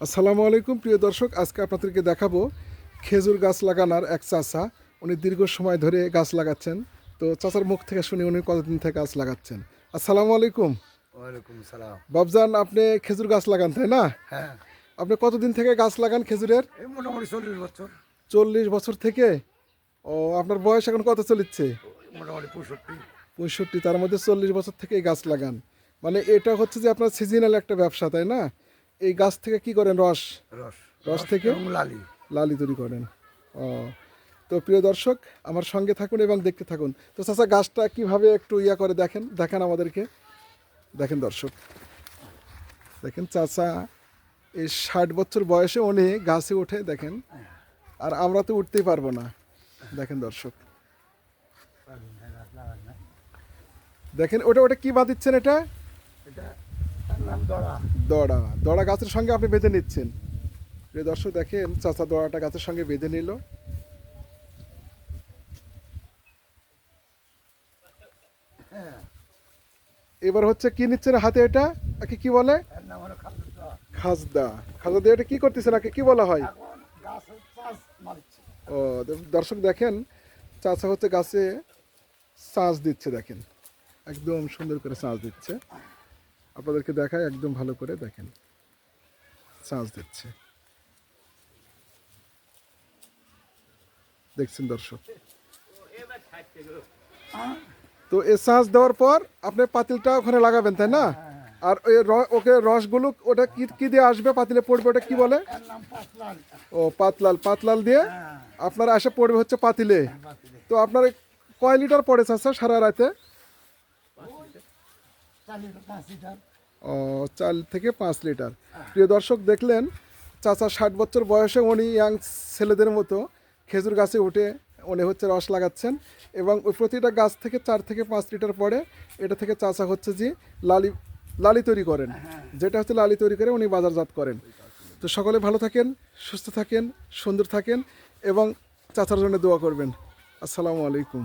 আসসালামু আলাইকুম প্রিয় দর্শক। আজকে আপনাদেরকে দেখাবো খেজুর গাছ লাগানোর এক চাচা উনি দীর্ঘ সময় ধরে গাছ লাগাচ্ছেন। তো চাচার মুখ থেকে শুনি উনি কতদিন থেকে গাছ লাগাচ্ছেন? আসসালামু আলাইকুম। ওয়ালাইকুম সালাম। বাবজান আপনি খেজুর গাছ লাগান তাই না? হ্যাঁ। আপনি কতদিন থেকে গাছ লাগান খেজুরের? এই মোটামুটি চল্লিশ বছর। চল্লিশ বছর থেকে? ও আপনার বয়স এখন কত চলিচ্ছে? মোটামুটি পঁয়ষট্টি। পঁয়ষট্টি তার মধ্যে চল্লিশ বছর থেকে গাছ লাগান। মানে এটা হচ্ছে যে আপনার সিজনাল একটা ব্যবসা তাই না? এই গাছ থেকে কি করেন রস? রস। রস থেকে? লালি। লালি তৈরি করেন। ও। তো প্রিয় দর্শক আমার সঙ্গে থাকুন এবং দেখতে থাকুন। তো চাচা গাছটা কীভাবে একটু ইয়া করে দেখেন? দেখেন আমাদেরকে। দেখেন দর্শক। দেখেন চাচা এই ষাট বছর বয়সে উনি গাছে ওঠে দেখেন। আর আমরা তো উঠতেই পারব না। দেখেন দর্শক। দেখেন ওটা ওটা কি বাঁধিচ্ছেন এটা? এটা দড়া। দড়া। গাছের সঙ্গে আপনি বেঁধে নিচ্ছেন। দর্শক দেখেন চাচা দড়াটা গাছের সঙ্গে বেঁধে নিল। হ্যাঁ। এবার হচ্ছে কি নিচ্ছেন হাতে এটা? একে কি বলে? খাজদা খাজদা দিয়ে এটা কি করতেছেন? একে কি বলা হয়? ও দর্শক দেখেন চাচা হচ্ছে গাছে চাষ দিচ্ছে দেখেন। একদম সুন্দর করে চাষ দিচ্ছে। আপনাদেরকে দেখায়, একদম ভালো করে দেখেন। চাষ দিচ্ছে। দেখছেন দর্শক? তো এ চাষ দেওয়ার পর আপনি পাতিলটা ওখানে লাগাবেন, তাই না? আর ওই ওকে রসগুলো ওটা কি কি দিয়ে আসবে, পাতিলে পড়বে ওটা কি বলে? ও, পাতলাল পাতলাল দিয়ে আপনার আসে পড়বে হচ্ছে পাতিলে। তো আপনার কয় লিটার পড়ে, চাচা, সারা রাতে চার লিটার পাঁচ লিটার ও চার থেকে পাঁচ লিটার। প্রিয় দর্শক, দেখলেন চাচা ষাট বছর বয়সে উনি ইয়াং ছেলেদের মতো খেজুর গাছে উঠে উনি হচ্ছে রস লাগাচ্ছেন এবং ওই প্রতিটা গাছ থেকে চার থেকে পাঁচ লিটার পরে এটা থেকে চাচা হচ্ছে যে লালি লালি তৈরি করেন। যেটা হচ্ছে লালি তৈরি করে উনি বাজারজাত করেন। তো সকলে ভালো থাকেন, সুস্থ থাকেন, সুন্দর থাকেন এবং চাচার জন্য দোয়া করবেন। আসসালামু আলাইকুম।